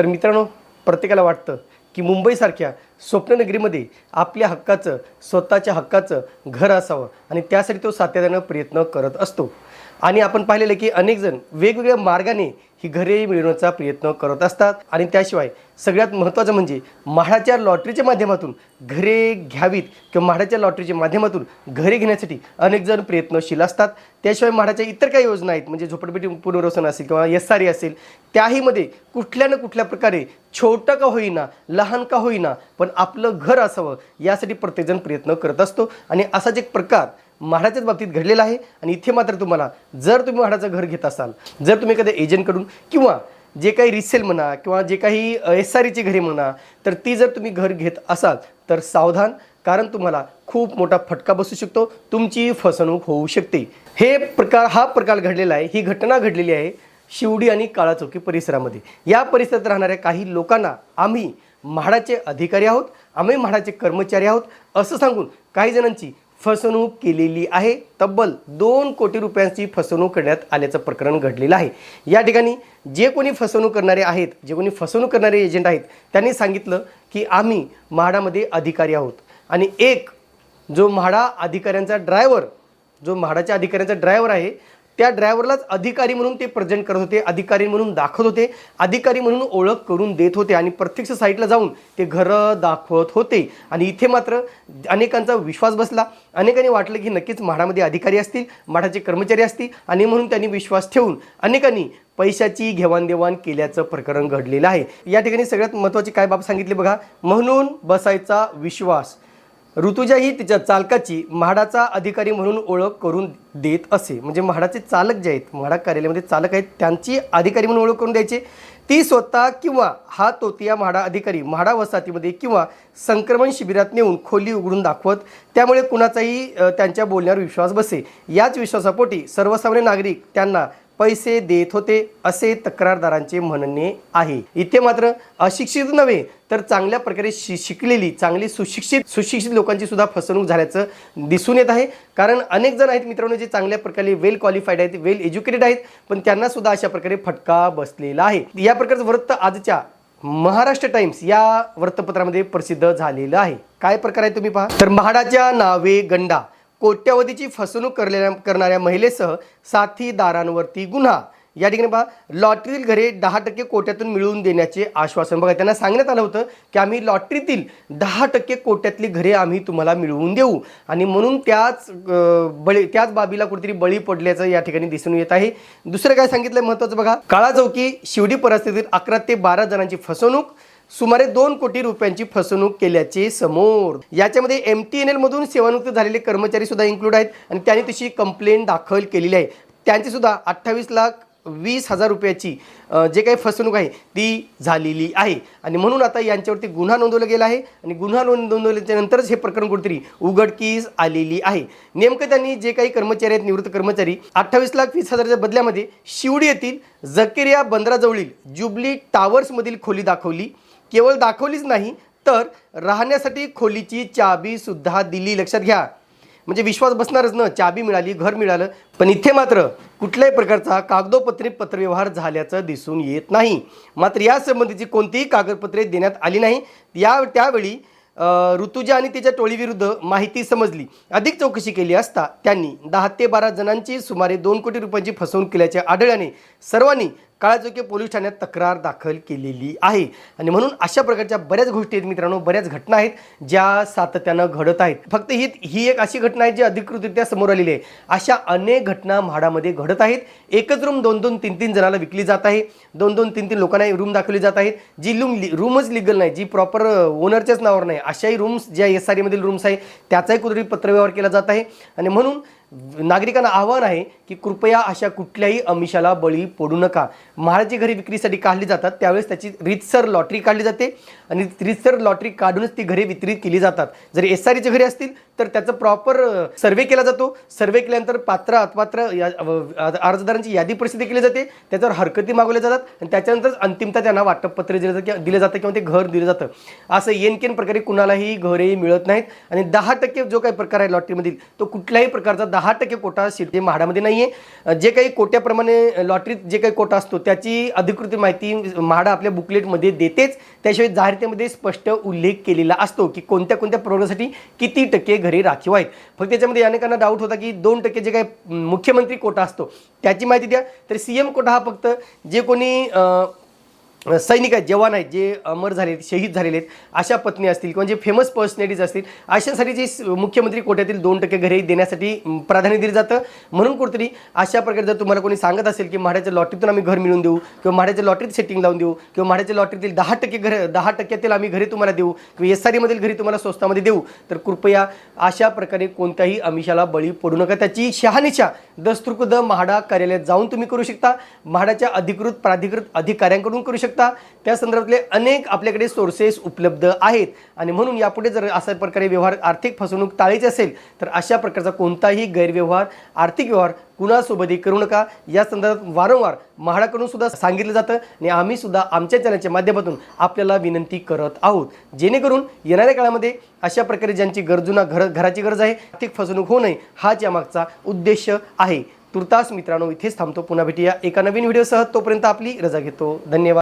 तर मित्रांनो प्रत्येकाला वाटतं की मुंबईसारख्या स्वप्ननगरीमध्ये आपल्या हक्काचं स्वतःच्या हक्काचं घर असावं आणि त्यासाठी तो सातत्यानं प्रयत्न करत असतो. आणि आपण पाहिलेलं की अनेक जण वेगवेगळ्या मार्गाने ही घरे मिळवण्याचा प्रयत्न करत असतात. आणि त्याशिवाय सगळ्यात महत्त्वाचं म्हणजे म्हाडाच्या लॉटरीच्या माध्यमातून घरे घ्यावीत किंवा म्हाडाच्या लॉटरीच्या माध्यमातून घरे घेण्यासाठी अनेक जण प्रयत्नशील असतात. त्याशिवाय म्हाडाच्या इतर काही योजना आहेत म्हणजे झोपडपट्टी पुनर्वसन असेल किंवा एस आर असेल त्याहीमध्ये कुठल्या ना कुठल्या प्रकारे छोटं का होईना लहान का होईना पण आपलं घर असावं यासाठी प्रत्येकजण प्रयत्न करत असतो. आणि असाच एक प्रकार म्हाडाच्याच बाबतीत घडलेला आहे आणि इथे मात्र तुम्हाला जर तुम्ही म्हाडाचं घर घेत असाल जर तुम्ही एखाद्या एजंटकडून किंवा जे काही रिसेल म्हणा किंवा जे काही एस आर ईची घरे म्हणा तर ती जर तुम्ही घर घेत असाल तर सावधान कारण तुम्हाला खूप मोठा फटका बसू शकतो तुमची फसवणूक होऊ शकते. हे प्रकार हा प्रकार घडलेला आहे ही घटना घडलेली आहे शिवडी आणि काळाचौकी परिसरामध्ये. या परिसरात राहणाऱ्या काही लोकांना आम्ही म्हाडाचे अधिकारी आहोत आम्ही म्हाडाचे कर्मचारी आहोत असं सांगून काही जणांची फसवणूक केलेली आहे. तब्बल दोन कोटी रुपयांची फसवणूक करण्यात आल्याचं प्रकरण घडलेलं आहे. या ठिकाणी जे कोणी फसवणूक करणारे आहेत जे कोणी फसवणूक करणारे एजंट आहेत त्यांनी सांगितलं की आम्ही म्हाडामध्ये अधिकारी आहोत. आणि एक जो म्हाडा अधिकाऱ्यांचा ड्रायव्हर जो म्हाडाच्या अधिकाऱ्यांचा ड्रायव्हर आहे त्या ड्रायव्हरलाच अधिकारी म्हणून ते प्रेझेंट करत होते अधिकारी म्हणून दाखवत होते अधिकारी म्हणून ओळख करून देत होते आणि प्रत्यक्ष साईटला जाऊन ते घरं दाखवत होते. आणि इथे मात्र अनेकांचा विश्वास बसला. अनेकांनी वाटलं की नक्कीच म्हाडामध्ये अधिकारी असतील म्हाडाचे कर्मचारी असतील आणि म्हणून त्यांनी विश्वास ठेवून अनेकांनी पैशाची घेवाणदेवाण केल्याचं प्रकरण घडलेलं आहे. या ठिकाणी सगळ्यात महत्त्वाची काय बाब सांगितली बघा? म्हणून बसायचा विश्वास. ऋतुजा ही तिच्या चालकाची म्हाडाचा अधिकारी म्हणून ओळख करून देत असे. म्हणजे म्हाडाचे चालक जे आहेत म्हाडा कार्यालयामध्ये चालक आहेत त्यांची अधिकारी म्हणून ओळख करून द्यायचे. ती स्वतः किंवा हा तोतिया म्हाडा अधिकारी म्हाडा वसाहतीमध्ये किंवा संक्रमण शिबिरात नेऊन खोली उघडून दाखवत त्यामुळे कुणाचाही त्यांच्या बोलण्यावर विश्वास बसे. याच विश्वासापोटी सर्वसामान्य नागरिक त्यांना पैसे देत होते असे तक्रारदारांचे म्हणणे आहे. इथे मात्र अशिक्षित नव्हे तर चांगल्या प्रकारे शि शिकलेली चांगली सुशिक्षित सुशिक्षित लोकांची सुद्धा फसवणूक झाल्याचं दिसून येत आहे. कारण अनेक जण आहेत मित्रांनो जे चांगल्या प्रकारे वेल क्वालिफाईड आहेत वेल एज्युकेटेड आहेत पण त्यांना सुद्धा अशा प्रकारे फटका बसलेला आहे. या प्रकारचं वृत्त आजच्या महाराष्ट्र टाइम्स या वृत्तपत्रामध्ये प्रसिद्ध झालेलं आहे. काय प्रकार आहे तुम्ही पहा. तर म्हाडाच्या नावे गंडा. कोट्यावधीची फसवणूक करलेल्या करणाऱ्या महिलेसह साथीदारांवरती गुन्हा. या ठिकाणी पहा लॉटरीतील घरे दहा टक्के कोट्यातून मिळवून देण्याचे आश्वासन. बघा त्यांना सांगण्यात आलं होतं की आम्ही लॉटरीतील दहा टक्के कोट्यातली घरे आम्ही तुम्हाला मिळवून देऊ. आणि म्हणून त्याच बळी त्याच बाबीला कुठेतरी बळी पडल्याचं या ठिकाणी दिसून येत आहे. दुसरं काय सांगितलं महत्त्वाचं बघा काळा चौकी शिवडी परिस्थितीत अकरा ते बारा जणांची फसवणूक सुमारे दोन कोटी रुपयांची फसवणूक केल्याचे समोर. याच्यामध्ये एम टी एन एलमधून सेवानिवृत्त झालेले कर्मचारी सुद्धा इन्क्लूड आहेत आणि त्यांनी तशी कंप्लेंट दाखल केलेली आहे. त्यांची सुद्धा अठ्ठावीस लाख वीस हजार रुपयाची जे काही फसवणूक आहे ती झालेली आहे. आणि म्हणून आता यांच्यावरती गुन्हा नोंदवला गेला आहे आणि गुन्हा नोंद नंतरच हे प्रकरण कुठेतरी उघडकीस आलेली आहे. नेमकं त्यांनी जे काही कर्मचारी आहेत निवृत्त कर्मचारी अठ्ठावीस लाख वीस हजाराच्या बदल्यामध्ये शिवडी येथील जकेरिया बंदराजवळील जुबली टावर्समधील खोली दाखवली. केवळ दाखवलीच नाही तर राहण्यासाठी खोलीची चाबी सुद्धा दिली. लक्षात घ्या. म्हणजे विश्वास बसणारच ना चाबी मिळाली घर मिळालं पण इथे मात्र कुठल्याही प्रकारचा कागदोपत्री पत्रव्यवहार झाल्याचं दिसून येत नाही. मात्र या संबंधीची कोणतीही कागदपत्रे देण्यात आली नाही. या त्यावेळी ऋतुजा आणि तिच्या टोळीविरुद्ध माहिती समजली. अधिक चौकशी केली असता त्यांनी दहा ते बारा जणांची सुमारे दोन कोटी रुपयांची फसवणूक केल्याचे आढळल्याने सर्वांनी काळाचौकी पोलीस ठाण्यात तक्रार दाखल केलेली आहे. आणि म्हणून अशा प्रकारच्या बऱ्याच गोष्टी आहेत मित्रांनो बऱ्याच घटना आहेत ज्या सातत्यानं घडत आहेत. फक्त ही ही एक अशी घटना आहे जी अधिकृतरित्या समोर आलेली आहे. अशा अनेक घटना म्हाडामध्ये घडत आहेत. एकच रूम दोन दोन तीन तीन जणाला विकली जात आहे. दोन दोन तीन तीन लोकांना रूम दाखवली जात आहेत. जी रूम रूमच लिगल नाही जी प्रॉपर ओनरच्याच नावावर नाही. अशाही रूम्स ज्या एस आर मधील रूम्स आहे त्याचाही कुठेतरी पत्रव्यवहार केला जात आहे. आणि म्हणून नागरिकांना आव्हान आहे की कृपया अशा कुठल्याही अमिषाला बळी पडू नका. महाराजी घरी विक्रीसाठी काढली जातात त्यावेळेस त्याची रीतसर लॉटरी काढली जाते आणि रितसर लॉटरी काढूनच ती घरे वितरित केली जातात. जर एस आर घरे असतील तर त्याचं प्रॉपर सर्वे केला जातो. सर्वे केल्यानंतर पात्र अपात्र या अर्जदारांची यादी प्रसिद्ध केली जाते. त्याच्यावर हरकती मागवल्या जातात. आणि त्याच्यानंतर अंतिमता त्यांना वाटपपत्र दिलं जातं किंवा दिलं जातं किंवा ते घर दिलं जातं. असं येन केन प्रकारे कुणालाही घरे मिळत नाहीत. आणि दहा टक्के जो काही प्रकार आहे लॉटरीमधील तो कुठल्याही प्रकारचा दहा टक्के कोटा शिर्डी म्हाडामध्ये नाही आहे जे काही कोट्याप्रमाणे लॉटरीत जे काही कोटा असतो त्याची अधिकृत माहिती म्हाडा आपल्या बुकलेटमध्ये देतेच. त्याशिवाय जाहिरतेमध्ये स्पष्ट उल्लेख केलेला असतो की कोणत्या कोणत्या प्रोग्रामसाठी किती टक्के घरी राखीव आहेत. फक्त त्याच्यामध्ये अनेकांना डाऊट होता की दोन टक्के जे काही मुख्यमंत्री कोटा असतो त्याची माहिती द्या. तर सी एम कोटा हा फक्त जे कोणी सैनिक आहेत जवान आहेत जे अमर झाले शहीद झालेले आहेत अशा पत्नी असतील किंवा जे फेमस पर्सनॅलिटीज असतील अशासाठी जे मुख्यमंत्री कोट्यातील दोन टक्के घरे देण्यासाठी प्राधान्य दिलं जातं. म्हणून कुठेतरी अशा प्रकारे जर तुम्हाला कोणी सांगत असेल की म्हाड्याच्या लॉटरीतून आम्ही घर मिळवून देऊ किंवा म्हाड्याच्या लॉटरीत सेटिंग लावून देऊ किंवा म्हाड्याच्या लॉटरीतील दहा टक्के घर दहा टक्क्यातील आम्ही घरी तुम्हाला देऊ किंवा एस आर एमधील घरी तुम्हाला स्वस्तामध्ये देऊ तर कृपया अशा प्रकारे कोणत्याही आमिषाला बळी पडू नका. त्याची शहानिशा दस्तुर्कुद म्हाडा कार्यालयात जाऊन तुम्ही करू शकता. म्हाडाच्या अधिकृत प्राधिकृत अधिकाऱ्यांकडून करू शकता. शकता. त्या संदर्भातले अनेक आपल्याकडे सोर्सेस उपलब्ध आहेत. आणि म्हणून यापुढे जर अशा प्रकारे व्यवहार आर्थिक फसवणूक टाळायची असेल तर अशा प्रकारचा कोणताही गैरव्यवहार आर्थिक व्यवहार कुणासोबतही करू नका. या संदर्भात वारंवार म्हाडाकडून सुद्धा सांगितलं जातं आणि आम्ही सुद्धा आमच्या चॅनलच्या माध्यमातून आपल्याला विनंती करत आहोत. जेणेकरून येणाऱ्या काळामध्ये अशा प्रकारे ज्यांची गरजुना घर घराची गरज आहे आर्थिक फसवणूक होऊ नये हाच यामागचा उद्देश आहे. तुर्तास मित्रांनो इथेच थांबतो. पुन्हा भेटूया एका नवीन व्हिडिओसह. तोपर्यंत आपली रजा घेतो. धन्यवाद.